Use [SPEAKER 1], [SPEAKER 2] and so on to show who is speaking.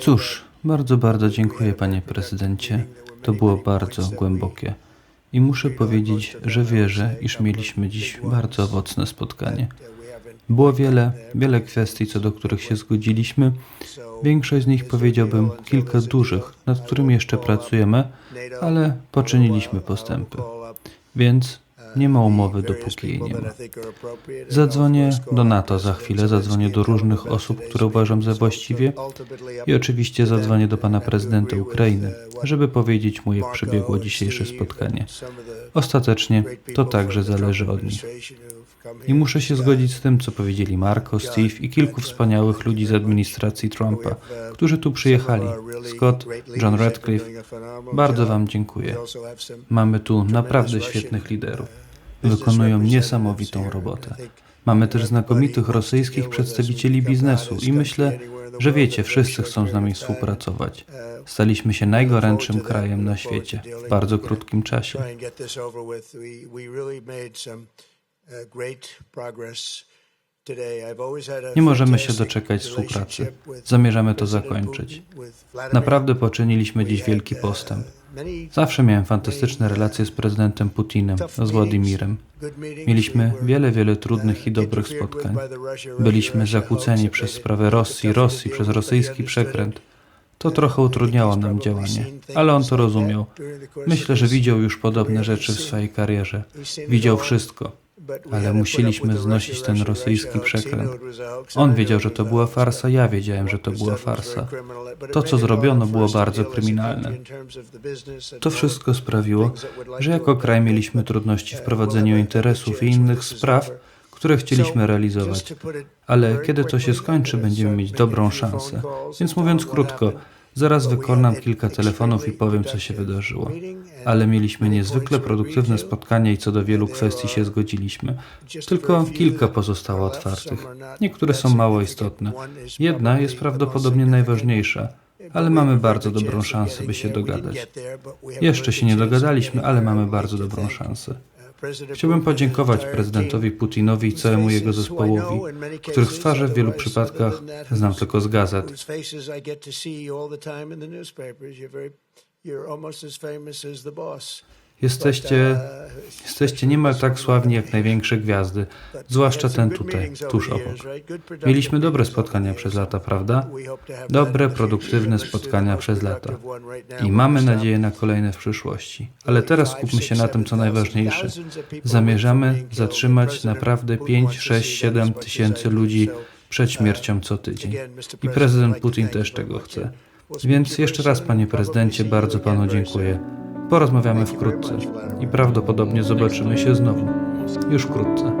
[SPEAKER 1] Cóż, bardzo, bardzo dziękuję, panie prezydencie. To było bardzo głębokie. I muszę powiedzieć, że wierzę, iż mieliśmy dziś bardzo owocne spotkanie. Było wiele, wiele kwestii, co do których się zgodziliśmy. Większość z nich powiedziałbym kilka dużych, nad którymi jeszcze pracujemy, ale poczyniliśmy postępy. Więc nie ma umowy, dopóki jej nie ma. Zadzwonię do NATO za chwilę, zadzwonię do różnych osób, które uważam za właściwie i oczywiście zadzwonię do pana prezydenta Ukrainy, żeby powiedzieć mu, jak przebiegło dzisiejsze spotkanie. Ostatecznie to także zależy od nich. I muszę się zgodzić z tym, co powiedzieli Marco, Steve i kilku wspaniałych ludzi z administracji Trumpa, którzy tu przyjechali. Scott, John Radcliffe. Bardzo Wam dziękuję. Mamy tu naprawdę świetnych liderów. Wykonują niesamowitą robotę. Mamy też znakomitych rosyjskich przedstawicieli biznesu i myślę, że wiecie, wszyscy chcą z nami współpracować. Staliśmy się najgorętszym krajem na świecie w bardzo krótkim czasie. Nie możemy się doczekać współpracy. Zamierzamy to zakończyć. Naprawdę poczyniliśmy dziś wielki postęp. Zawsze miałem fantastyczne relacje z prezydentem Putinem, z Władimirem. Mieliśmy
[SPEAKER 2] We were,
[SPEAKER 1] wiele, wiele trudnych
[SPEAKER 2] uh,
[SPEAKER 1] i dobrych spotkań. Byliśmy zakłóceni przez sprawę Rosji, Rosji, przez rosyjski przekręt. To trochę utrudniało nam działanie, ale on to rozumiał. Myślę, że widział już podobne rzeczy w swojej karierze. Widział wszystko, ale musieliśmy znosić ten rosyjski przekręt. On wiedział, że to była farsa, ja wiedziałem, że to była farsa. To, co zrobiono, było bardzo kryminalne. To wszystko sprawiło, że jako kraj mieliśmy trudności w prowadzeniu interesów i innych spraw, które chcieliśmy realizować. Ale kiedy to się skończy, będziemy mieć dobrą szansę. Więc mówiąc krótko, zaraz wykonam kilka telefonów i powiem, co się wydarzyło. Ale mieliśmy niezwykle produktywne spotkania i co do wielu kwestii się zgodziliśmy. Tylko kilka pozostało otwartych. Niektóre są mało istotne. Jedna jest prawdopodobnie najważniejsza, ale mamy bardzo dobrą szansę, by się dogadać. Jeszcze się nie dogadaliśmy, ale mamy bardzo dobrą szansę. Chciałbym podziękować prezydentowi Putinowi i całemu jego zespołowi, których twarze w wielu przypadkach znam tylko z gazet. Jesteście, jesteście niemal tak sławni jak największe gwiazdy, zwłaszcza ten tutaj, tuż obok. Mieliśmy dobre spotkania przez lata, prawda? Dobre, produktywne spotkania przez lata. I mamy nadzieję na kolejne w przyszłości. Ale teraz skupmy się na tym, co najważniejsze. Zamierzamy zatrzymać naprawdę 5, 6, 7 tysięcy ludzi przed śmiercią co tydzień. I prezydent Putin też tego chce. Więc jeszcze raz, panie prezydencie, bardzo panu dziękuję. Porozmawiamy wkrótce i prawdopodobnie zobaczymy się znowu. Już wkrótce.